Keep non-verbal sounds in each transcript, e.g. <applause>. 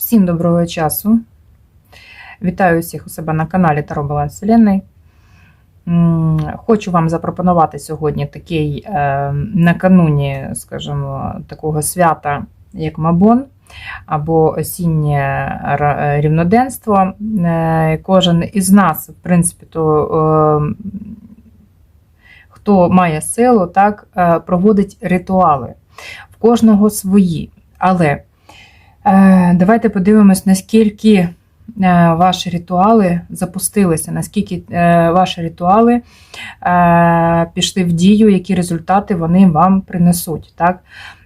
Всім доброго часу. Вітаю всіх у себе на каналі Таро Баланс Вселенної. Хочу вам запропонувати сьогодні такий е, накануні, скажімо, такого свята, як Мабон, або осіннє рівноденство. Е, Кожен із нас, в принципі, то е, хто має силу, так, е, проводить ритуали. В кожного свої. Але Е, Давайте подивимось, наскільки е, ваші ритуали запустилися, наскільки е, ваші ритуали е, пішли в дію, які результати вони вам принесуть. Так?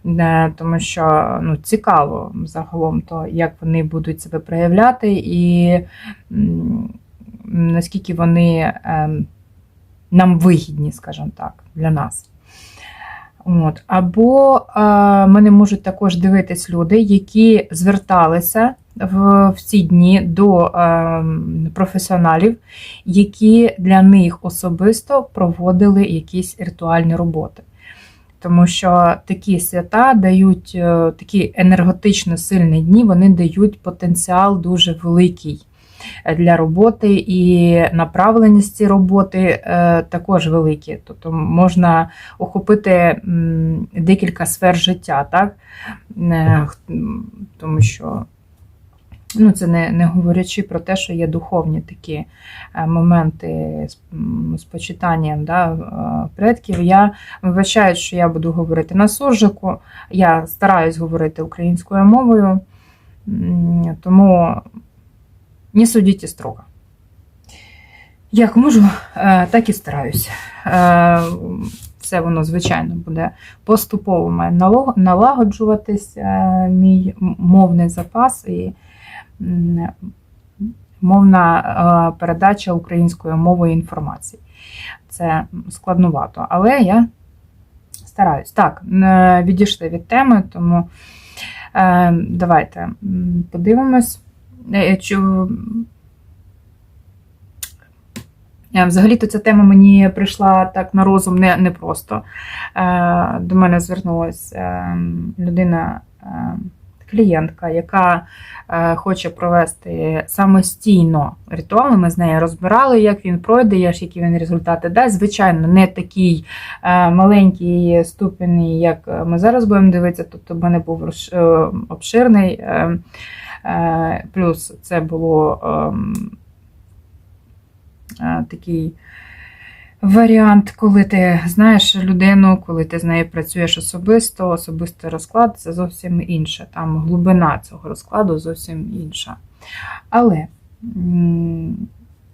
Е, Тому що ну, цікаво загалом, то, як вони будуть себе проявляти, і наскільки вони е, нам вигідні, скажімо так, для нас. От. Або е, мене можуть також дивитись люди, які зверталися в, в ці дні до е, професіоналів, які для них особисто проводили якісь ритуальні роботи. Тому що такі свята дають е, такі енергетично сильні дні, вони дають потенціал дуже великий для роботи, і направленість цієї роботи е, також великі. Тобто можна охопити декілька сфер життя, так? Е, Тому що ну, це не, не говорячи про те, що є духовні такі е, моменти з, почитанням да, предків. Я вибачаю, що я буду говорити на суржику. Я стараюсь говорити українською мовою, тому не судіть строго. Як можу, е, так і стараюся. Е, Все воно, звичайно, буде поступово має налагоджуватись е, мій мовний запас і мовна е, передача українською мовою інформації. Це складнувато, але я стараюсь. Так, відійшли від теми, тому е, давайте подивимось. Е, Е, Взагалі-то ця тема мені прийшла так на розум не, не просто. Е, До мене звернулася людина, клієнтка, яка хоче провести самостійно ритуал. Ми з нею розбирали, як він пройде, як- які він результати дасть. Звичайно, не такий маленький ступінь, як ми зараз будемо дивитися. Тобто, в мене був обширний. Е, Плюс це було ем, е, такий варіант, коли ти знаєш людину, коли ти з нею працюєш особисто, особистий розклад це зовсім інше. Там глибина цього розкладу зовсім інша. Але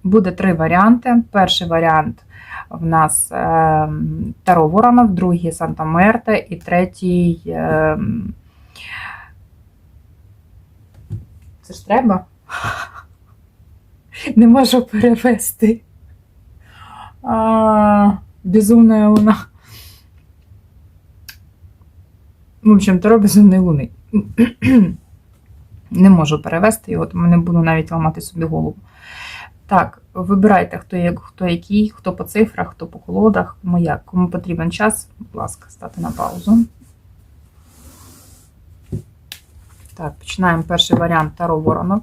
буде три варіанти. Перший варіант в нас ем, Таро Воронов, другий Санта Мерта і третій. Це ж треба. Не можу перевести. А, безумна луна. В общем, Таро безумної луни. Не можу перевести його, тому не буду навіть ламати собі голову. Так, вибирайте, хто, як, хто який, хто по цифрах, хто по колодах, кому як. Кому потрібен час, будь ласка, стати на паузу. Так, починаємо перший варіант Таро Воронов.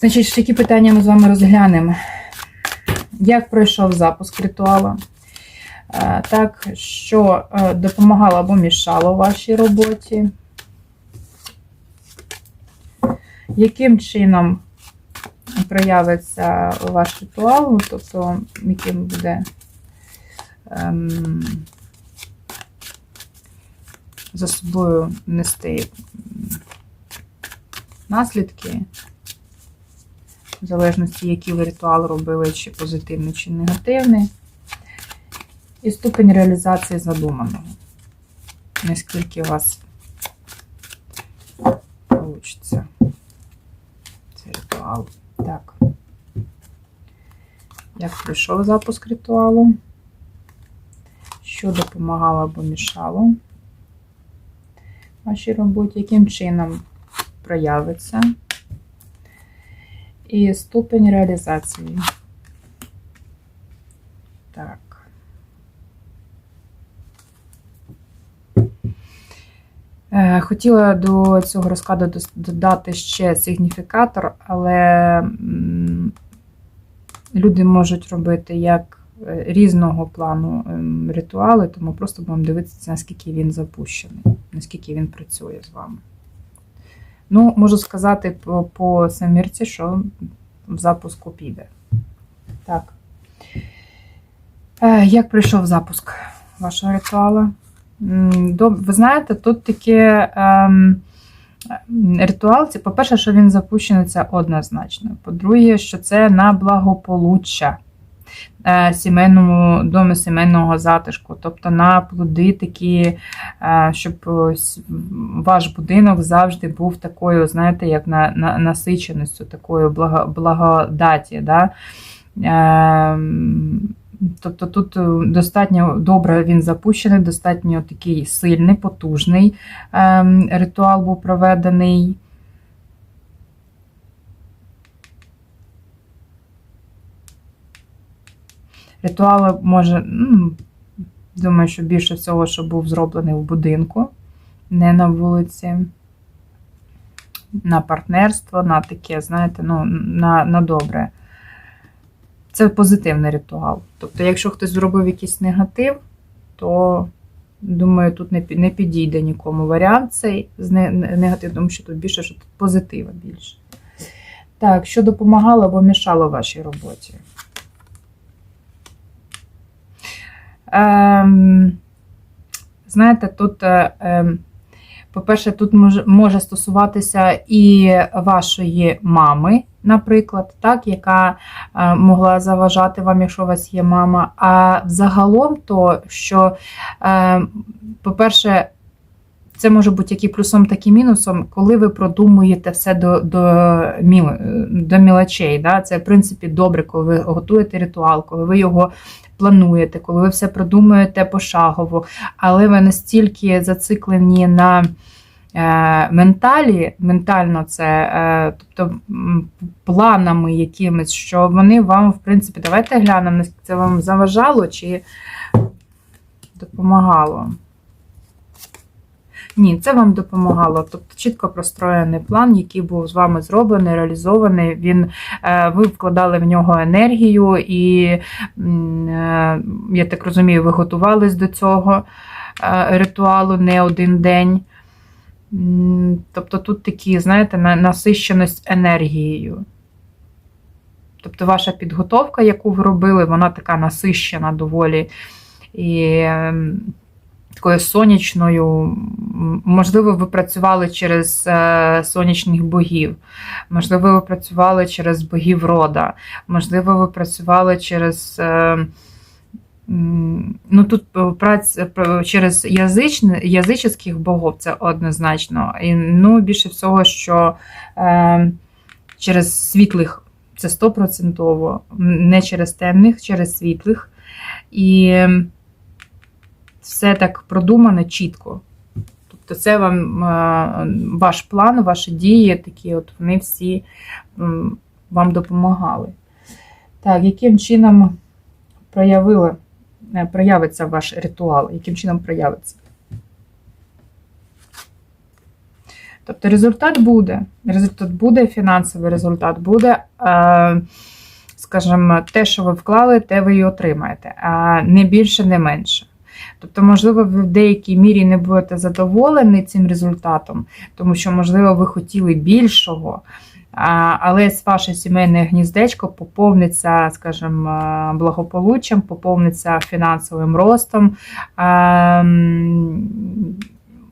Значить, які питання ми з вами розглянемо? Як пройшов запуск ритуалу? Е, Так, що е, допомагало або мішало вашій роботі? Яким чином проявиться ваш ритуал? Ну, Тобто, яким буде ем, за собою нести наслідки, в залежності, який ви ритуал робили, чи позитивний, чи негативний, і ступень реалізації задуманого. Наскільки у вас вийде цей ритуал. Так. Як пройшов запуск ритуалу? Що допомагало або мішало? Вашій роботі, яким чином проявиться, і ступень реалізації. Так. Е, Хотіла до цього розкладу додати ще сигніфікатор, але люди можуть робити як е, різного плану ем, ритуали, тому просто будемо дивитися, наскільки він запущений, наскільки він працює з вами. Ну, можу сказати по, по самірці, що в запуску піде. Так. Е, Як пройшов запуск вашого ритуалу? Ви знаєте, тут таке ем, ритуал, по-перше, що він запущений, це однозначно. По-друге, що це на благополуччя сімейному домі сімейного затишку, тобто на плоди такі, е, щоб ваш будинок завжди був такою, знаєте, як на, на насиченістю, такою благо, благодаті. Да? Ем, Тобто тут е, достатньо добре він запущений, достатньо такий сильний, потужний ем, ритуал був проведений. Ритуал може, думаю, що більше всього, що був зроблений в будинку, не на вулиці, на партнерство, на таке, знаєте, ну, на, на добре. Це позитивний ритуал. Тобто, якщо хтось зробив якийсь негатив, то, думаю, тут не не підійде нікому варіант цей з не- не- тому що тут більше, що тут позитива більше. Так, що допомагало або мішало вашій роботі? Ем, знаєте, тут, е, ем, по-перше, тут може, стосуватися і вашої мами, наприклад, так, яка е, могла заважати вам, якщо у вас є мама. А взагалом, то що, е, по-перше, це може бути як і плюсом, так і мінусом, коли ви продумуєте все до, до, міл, до мілочей. Да? Це, в принципі, добре, коли ви готуєте ритуал, коли ви його плануєте, коли ви все продумуєте пошагово, але ви настільки зациклені на е, менталі, ментально це, е, тобто планами якимись, що вони вам, в принципі, давайте глянемо, це вам заважало чи допомагало. Ні, це вам допомагало. Тобто чітко простроєний план, який був з вами зроблений, реалізований. Він, е, ви вкладали в нього енергію, і, е, я так розумію, ви готувались до цього е, ритуалу не один день. Тобто тут такі, знаєте, на- насищеність енергією. Тобто ваша підготовка, яку ви робили, вона така насищена доволі. І такою сонячною. Можливо, ви працювали через е, сонячних богів, можливо, ви працювали через богів рода, можливо, ви працювали через. е, Ну, тут е, праць через язичне, язичних богів це однозначно. І, ну, більше всього, що е, через світлих це стопроцентово, не через темних, через світлих. І все так продумано чітко. Тобто, це вам е, ваш план, ваші дії, такі от вони всі вам допомагали. Так, яким чином проявили, е, проявиться ваш ритуал? Яким чином проявиться? Тобто результат буде. Результат буде, фінансовий результат буде. Е, Скажімо, те, що ви вклали, те ви і отримаєте, не більше, не менше. Тобто, можливо, ви в деякій мірі не будете задоволені цим результатом, тому що, можливо, ви хотіли більшого, але ваше сімейне гніздечко поповниться, скажімо, благополуччям, поповниться фінансовим ростом.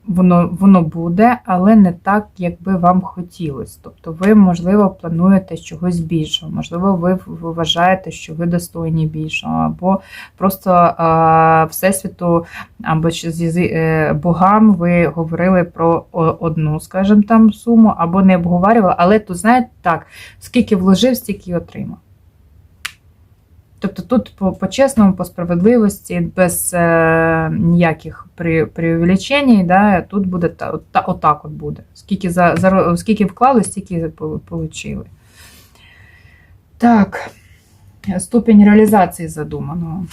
А, Воно, воно буде, але не так, як би вам хотілося. Тобто, ви, можливо, плануєте чогось більшого, можливо, ви вважаєте, що ви достойні більшого, або просто е, Всесвіту, або е, богам ви говорили про одну, скажімо, там суму, або не обговорювали, але тут, знаєте, так, скільки вложив, стільки й отримав. Тобто тут по, по-чесному, по справедливості, без е, ніяких при, преувеличень, да, тут буде та, та, отак от буде. Скільки, за, за, скільки вклали, стільки отримали. Так, ступінь реалізації задуманого.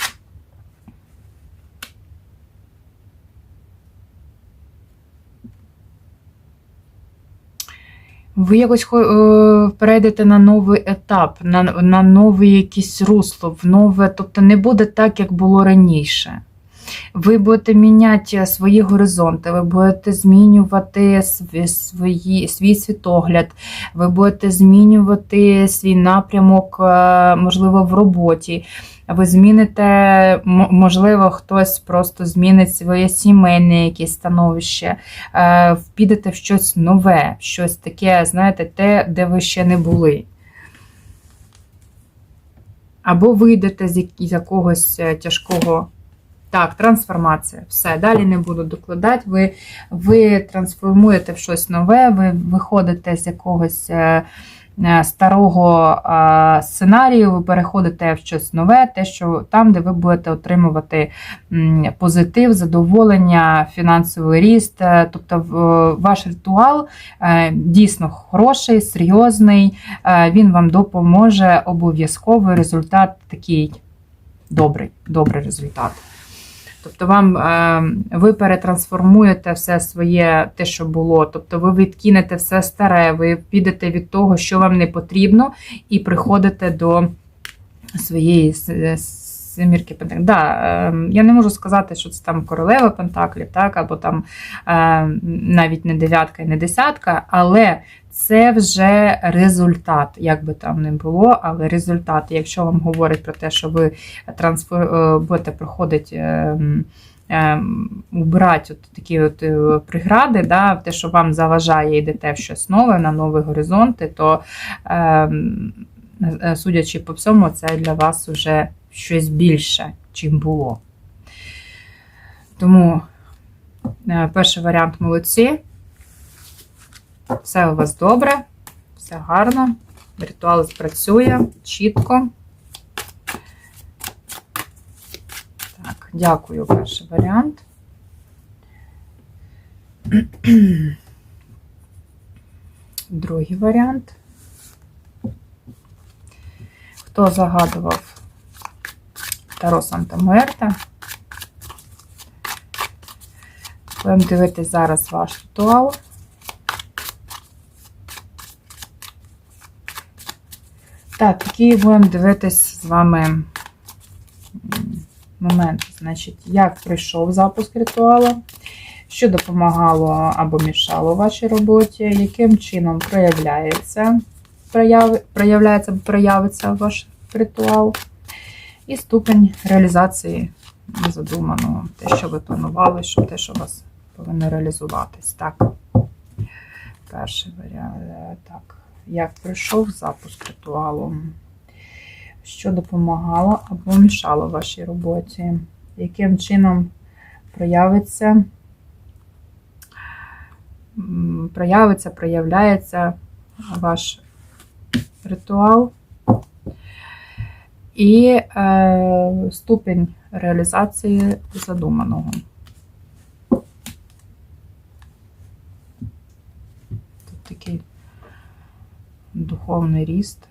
Ви якось е, перейдете на новий етап, на, на нове якесь русло, в нове, тобто не буде так, як було раніше. Ви будете міняти свої горизонти, ви будете змінювати свої, свій світогляд, ви будете змінювати свій напрямок, е, можливо, в роботі. Ви зміните, можливо, хтось просто змінить своє сімейне якесь становище, е, підете в щось нове, щось таке, знаєте, те, де ви ще не були. Або вийдете з якогось е, тяжкого. Так, трансформація. Все, далі не буду докладати. Ви, ви трансформуєте в щось нове, ви виходите з якогось е, е, старого е, сценарію, ви переходите в щось нове, те, що там, де ви будете отримувати позитив, задоволення, фінансовий ріст. Тобто ваш ритуал дійсно хороший, серйозний, він вам допоможе обов'язковий результат такий добрий, добрий результат. Тобто вам е, ви перетрансформуєте все своє, те, що було. Тобто ви відкинете все старе, ви підете від того, що вам не потрібно, і приходите до своєї с- семірки пентаклів. Да, е, я не можу сказати, що це там королева пентаклів, так, або там е, навіть не дев'ятка і не десятка, але це вже результат, як би там не було, але результат. Якщо вам говорять про те, що ви трансфер, будете проходити. е, е, Убирати от такі от е, прегради, да, те, що вам заважає, йдете в щось нове, на нові горизонти, то, е, судячи по всьому, це для вас вже щось більше, чим було. Тому е, перший варіант молодці. Все у вас добре, все гарно. Ритуал спрацює чітко. Так, дякую, перший варіант. Другий варіант. Хто загадував Таро Санта Муерта? Будемо дивитись зараз ваш ритуал. Так, який будемо дивитись з вами момент. Значить, як пройшов запуск ритуалу, що допомагало або мішало вашій роботі, яким чином проявляється, прояв, проявляється або проявиться ваш ритуал, і ступень реалізації задуманого, те, що ви планували, що те, що у вас повинно реалізуватись. Так, перший варіант. Так. Як пройшов запуск ритуалу, що допомагало або мішало вашій роботі, яким чином проявиться, проявиться, проявляється ваш ритуал і е, ступінь реалізації задуманого. Тут такий духовний ріст.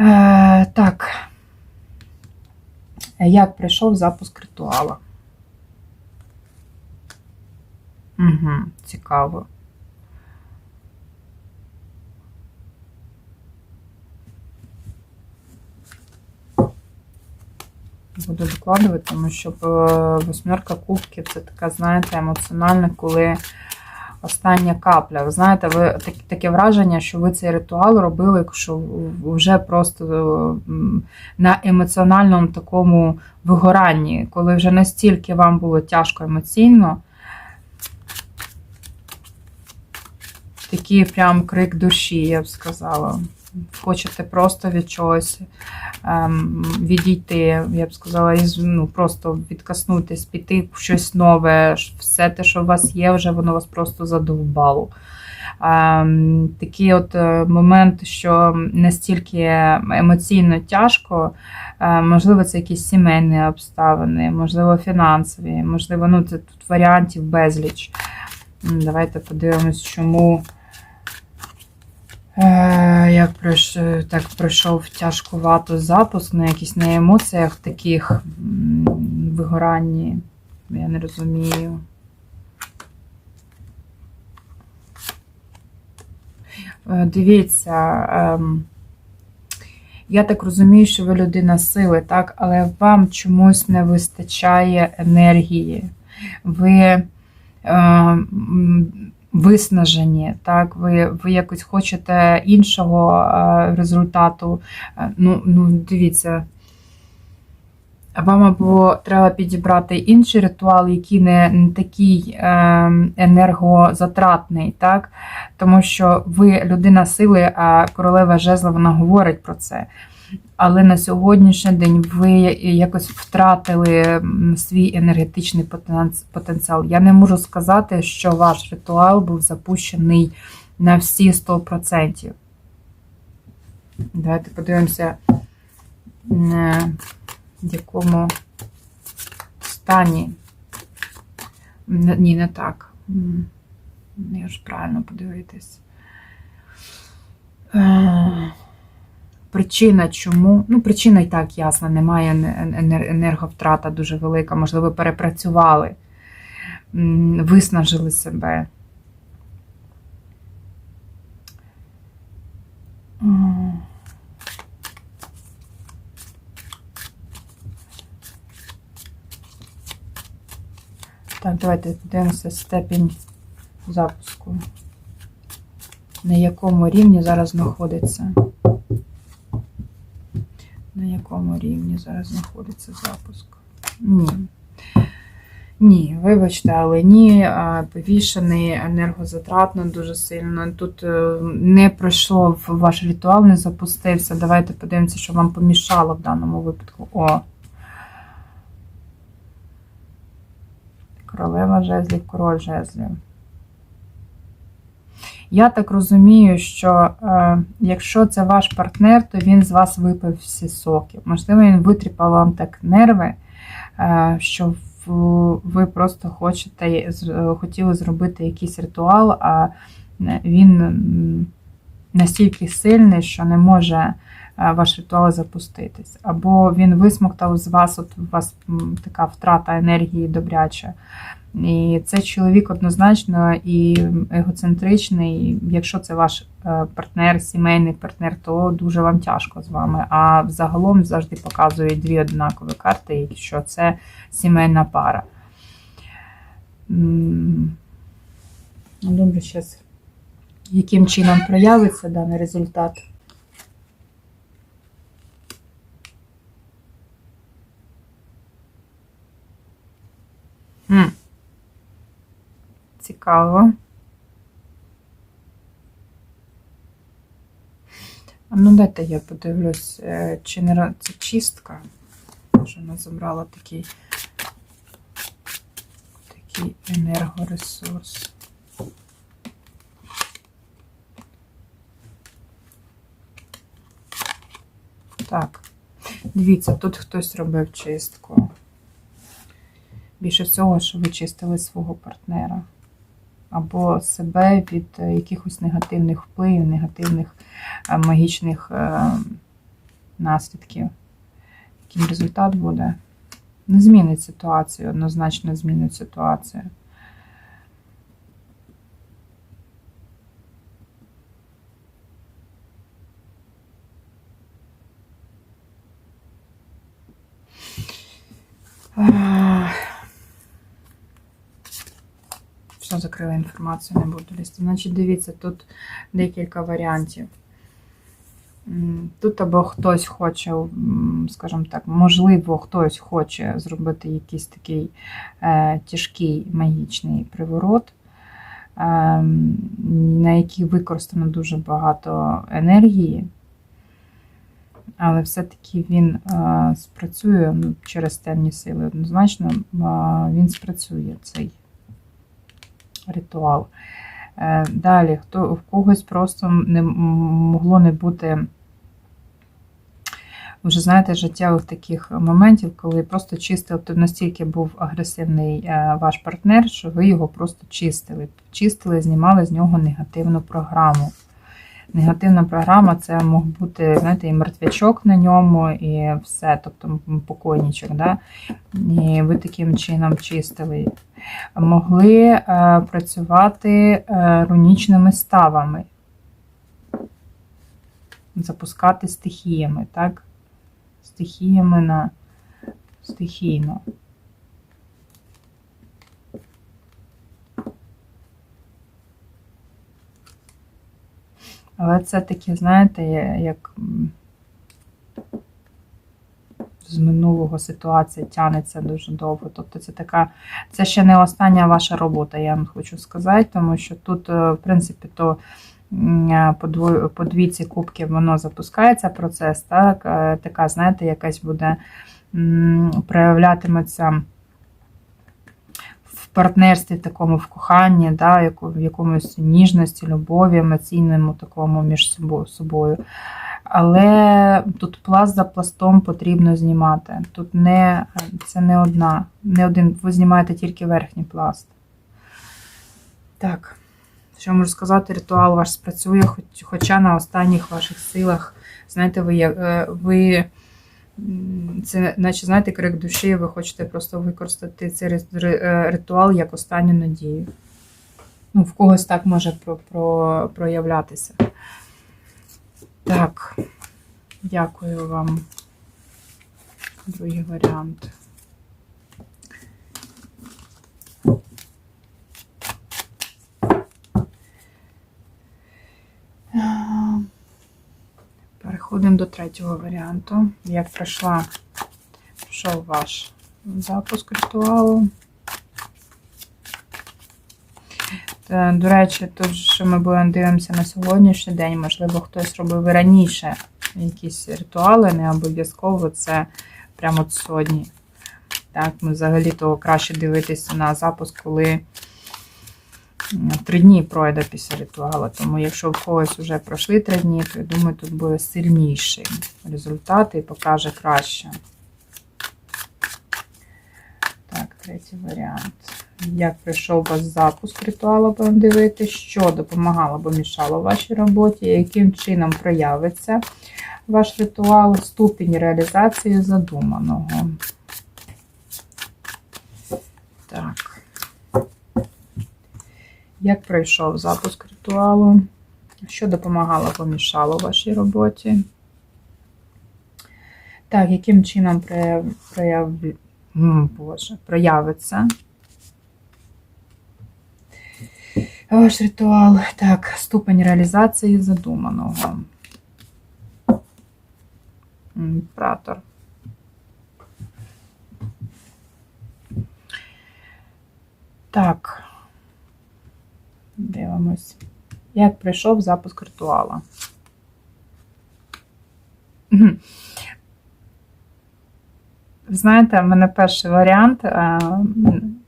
Е, так. Як прийшов запуск ритуала? Угу, цікаво. Буду докладувати, тому що е, восьмерка кубків це така, знаєте, емоціональна, коли остання капля. Ви знаєте, ви так- таке враження, що ви цей ритуал робили, що вже просто на емоціональному такому вигоранні, коли вже настільки вам було тяжко емоційно. Такий прям крик душі, я б сказала. Хочете просто від чогось ем, відійти, я б сказала, ну, просто відкаснутись, піти в щось нове. Все те, що у вас є, вже воно вас просто задовбало. Ем, такий от е, момент, що настільки емоційно тяжко, е, можливо, це якісь сімейні обставини, можливо, фінансові, можливо, ну, це тут варіантів безліч. Давайте подивимось, чому. Е, Як так пройшов тяжкувато запуск на якісь на емоціях таких вигоранні. Я не розумію. Е, дивіться, ем, я так розумію, що ви людина сили, так, але вам чомусь не вистачає енергії. Ви е, виснажені, так, ви, ви якось хочете іншого е, результату. Е, Ну, ну, дивіться. Вам або треба підібрати інший ритуал, який не, такий е, енергозатратний, так? тому що ви людина сили, а королева жезла вона говорить про це. Але на сьогоднішній день ви якось втратили свій енергетичний потенціал. Я не можу сказати, що ваш ритуал був запущений на всі 100%. Давайте подивимося, е, в якому стані. Ні, не так. Я ж правильно подивитись. Причина чому? Ну, причина і так ясна, немає енерговтрата дуже велика. Можливо, перепрацювали, виснажили себе. Так, давайте подивимося степінь запуску. На якому рівні зараз знаходиться? На якому рівні зараз знаходиться запуск? Ні. Ні, вибачте, але ні, повішений енергозатратно дуже сильно. Тут е, не пройшло в ваш ритуал, не запустився. Давайте подивимося, що вам помішало в даному випадку. О. Королева жезлів, король жезлів. Я так розумію, що е, якщо це ваш партнер, то він з вас випив всі соки. Можливо, він витріпав вам так нерви, е, що ви просто хочете, хотіли зробити якийсь ритуал, а він настільки сильний, що не може е, ваш ритуал запуститись. Або він висмоктав з вас, от у вас така втрата енергії добряча. І це чоловік однозначно і егоцентричний. Якщо це ваш е, партнер, сімейний партнер, то дуже вам тяжко з вами. А взагалом завжди показують дві однакові карти, що це сімейна пара. Ну, Добре, зараз яким чином проявиться даний результат. М. Цікаво. А ну дайте я подивлюсь, е, чи не це чистка. Що вона забрала такий, такий енергоресурс. Так, дивіться, тут хтось робив чистку. Більше всього, що ви чистили свого партнера. Або себе від е, якихось негативних впливів, негативних е, магічних е, наслідків. Яким результат буде? Не змінить ситуацію, однозначно змінить ситуацію. Все, закрила інформацію, не буду лізти. Значить, дивіться, тут декілька варіантів. Тут або хтось хоче, скажімо так, можливо, хтось хоче зробити якийсь такий е, тяжкий магічний приворот, е, на який використано дуже багато енергії, але все-таки він е, спрацює ну, через темні сили. Однозначно, е, він спрацює цей ритуал. Е, Далі, хто в когось просто не могло не бути. Вже знаєте, життєвих таких моментів, коли просто чистив, то настільки був агресивний е, ваш партнер, що ви його просто чистили. Чистили, знімали з нього негативну програму. Негативна програма це мог бути, знаєте, і мертвячок на ньому, і все, тобто покойничок. Да? І ви таким чином чистили. Могли е, працювати е, рунічними ставами. запускати стихіями, так? Стихіями на стихійно. Але це таке, знаєте, як з минулого ситуація тягнеться дуже довго. Тобто це така, це ще не остання ваша робота, я вам хочу сказати, тому що тут, е, в принципі, то по дво- по двійці кубків воно запускається процес, так, е, така, знаєте, якась буде проявлятиметься партнерстві, такому в коханні, да, в якомусь ніжності, любові, емоційному такому між собою. Але тут пласт за пластом потрібно знімати. Тут не, це не одна, не один, ви знімаєте тільки верхній пласт. Так, що можу сказати, ритуал ваш спрацює, хоч, хоча на останніх ваших силах, знаєте, ви, е, ви це, наче, знаєте, крик душі, ви хочете просто використати цей е, ритуал як останню надію. Ну, в когось так може про, про, проявлятися. Так, дякую вам. Другий варіант. А, Переходимо до третього варіанту. Як пройшла, пройшов ваш запуск ритуалу. До речі, тут що ми будемо дивимося на сьогоднішній день, можливо, хтось робив раніше якісь ритуали, не обов'язково це прямо от сьогодні. Так, ми взагалі то краще дивитися на запуск, коли три дні пройде після ритуалу. Тому якщо в когось вже пройшли три дні, то я думаю, тут буде сильніший результат і покаже краще. Так, третій варіант. Як пройшов у вас запуск ритуалу, будемо дивитися, що допомагало або мішало вашій роботі, яким чином проявиться ваш ритуал, ступінь реалізації задуманого. Так. Як пройшов запуск ритуалу? Що допомагало або мішало вашій роботі? Так, яким чином прояв... прояв... Боже, проявиться ваш ритуал? Так, ступень реалізації задуманого. Імператор. Так. Дивимось. Як прийшов запуск ритуала? Знаєте, в мене перший варіант, е,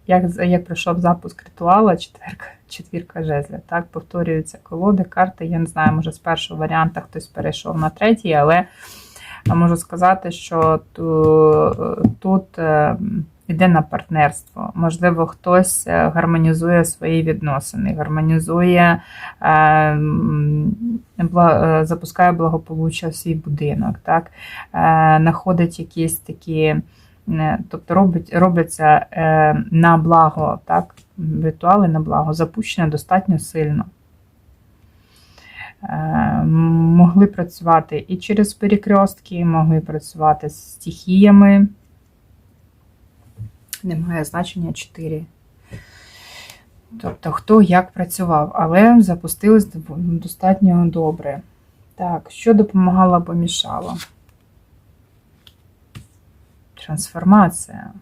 як, як пройшов запуск ритуала, четвірка, четвірка жезлів. Так, повторюються колоди, карти. Я не знаю, може з першого варіанта хтось перейшов на третій, але можу сказати, що ту- тут е, йде на партнерство. Можливо, хтось е, гармонізує свої відносини, гармонізує, е, е, запускає благополуччя в свій будинок, так? Знаходить якісь такі, тобто робить, робляться на благо, так? ритуали на благо, запущено достатньо сильно. Могли працювати і через перекрестки, могли працювати з стихіями. Немає значення 4. Тобто, хто як працював, але запустились достатньо добре. Так, що допомагало або мішало? Трансформація.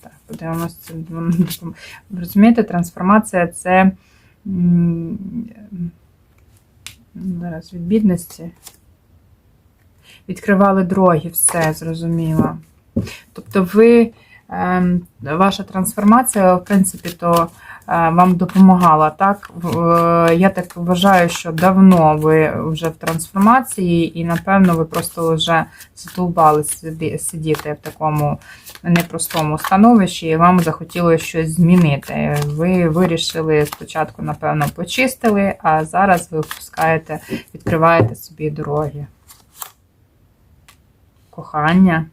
Так, воно Розумієте, трансформація це зараз від бідності. Відкривали дороги, все зрозуміло. Тобто, ви, ем, ваша трансформація, в принципі, то вам допомагала. Так? Е, Я так вважаю, що давно ви вже в трансформації, і, напевно, ви просто вже задовбали сидіти в такому непростому становищі, і вам захотілося щось змінити. Ви вирішили спочатку, напевно, почистили, а зараз ви впускаєте, відкриваєте собі дороги. Кохання.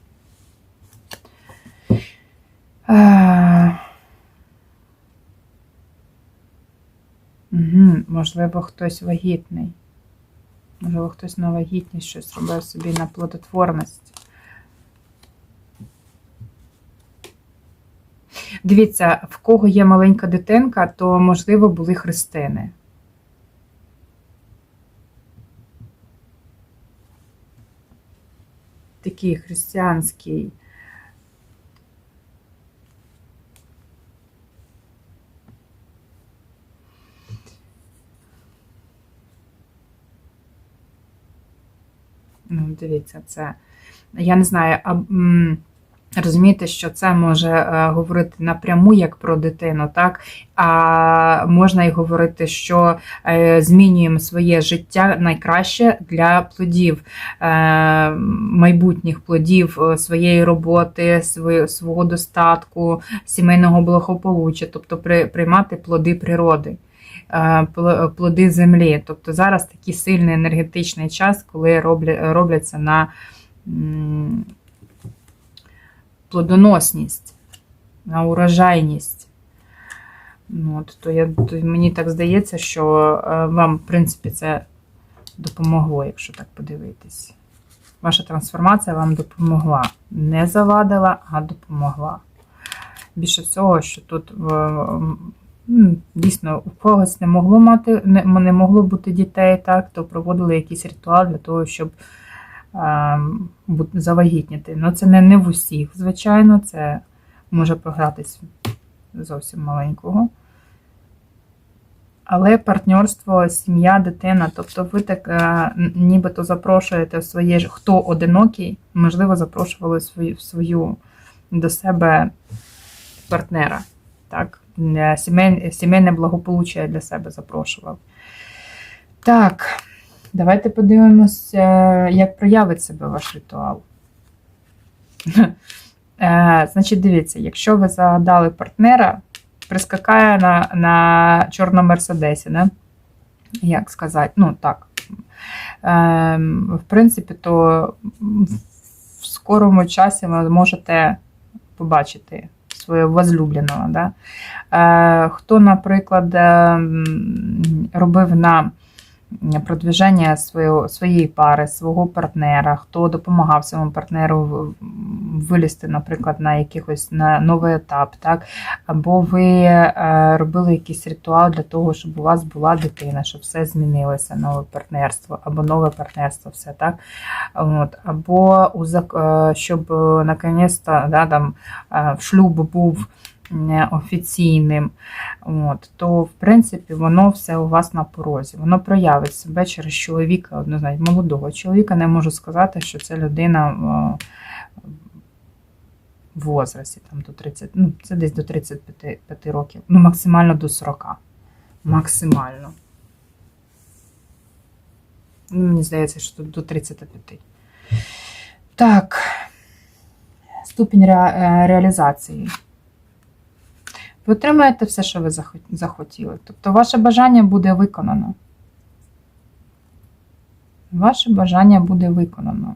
Угу, можливо, хтось вагітний. Можливо, хтось на вагітність щось робив собі на плодотворність. Дивіться, в кого є маленька дитинка, то, можливо, були хрестини. Такий християнський. Ну, дивіться, це. Я не знаю, а, розумієте, що це може е, говорити напряму як про дитину, так? А можна й говорити, що е, змінюємо своє життя найкраще для плодів, е, майбутніх плодів своєї роботи, свого достатку, сімейного благополуччя, тобто при, приймати плоди природи. Е, пл- Плоди землі. Тобто зараз такий сильний енергетичний час, коли робляться на плодоносність, на урожайність. Ну, от, то я, то мені так здається, що е, вам, в принципі, це допомогло, якщо так подивитись. Ваша трансформація вам допомогла. Не завадила, а допомогла. Більше всього, що тут дійсно у когось не могло мати, не, не могло бути дітей, так, то проводили якийсь ритуал для того, щоб е, бу- завагітніти. Ну, це не, не в усіх, звичайно, це може програтись зовсім маленького. Але партнерство, сім'я, дитина, тобто ви так е, нібито запрошуєте в своє хто одинокий, можливо, запрошували свою, свою до себе партнера. Так, сімейне, сімейне благополуччя для себе запрошував. Так, давайте подивимося, як проявить себе ваш ритуал. <laughs> Е, Значить, дивіться, якщо ви загадали партнера, прискакає на, на чорному мерседесі, да? як сказати, ну так. Ем, в принципі, то в скорому часі ви можете побачити свого возлюбленого. Да? Е, хто, наприклад, ем, робив на продвіження свого, своєї пари, свого партнера, хто допомагав своєму партнеру вилізти, наприклад, на якийсь на новий етап, так? або ви е, робили якийсь ритуал для того, щоб у вас була дитина, щоб все змінилося, нове партнерство, або нове партнерство, все так. От, або у е, щоб е, наконець-то да, там, е, шлюб був офіційним, от, то в принципі воно все у вас на порозі. Воно проявить себе через чоловіка, однозначно, молодого чоловіка. Не можу сказати, що це людина е, в возрасті, там до 30, ну, це десь до 35 років, ну максимально до 40. Максимально. Ну, Мені здається, що тут до 35. Так. Ступінь ре- е, реалізації. Ви отримаєте все, що ви захотіли. Тобто ваше бажання буде виконано. Ваше бажання буде виконано.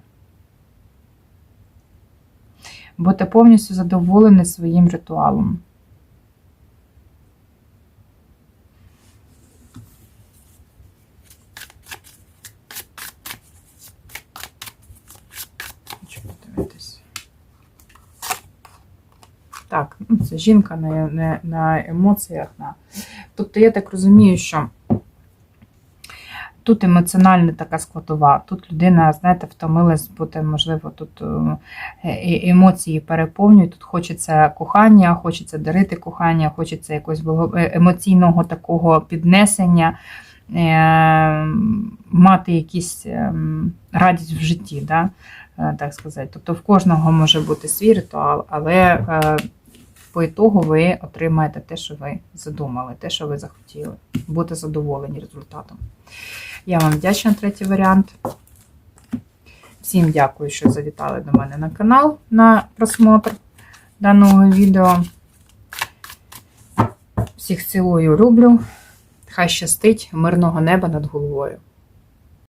Будете повністю задоволені своїм ритуалом. Хочу подивитись. Так, ну, це жінка на, на, на емоціях. На... Тобто я так розумію, що тут емоціональна така складова. Тут людина, знаєте, втомилась бути, можливо, тут е, е- емоції переповнюють. Тут хочеться кохання, хочеться дарити кохання, хочеться якогось е- емоційного такого піднесення, е- мати якісь радість в житті. Да? е, так сказати. Тобто в кожного може бути свій ритуал, але е, по ітогу ви отримаєте те, що ви задумали, те, що ви захотіли. Бути задоволені результатом. Я вам вдячна третій варіант. Всім дякую, що завітали до мене на канал на просмотр даного відео. Всіх цілую, люблю. Хай щастить, мирного неба над головою.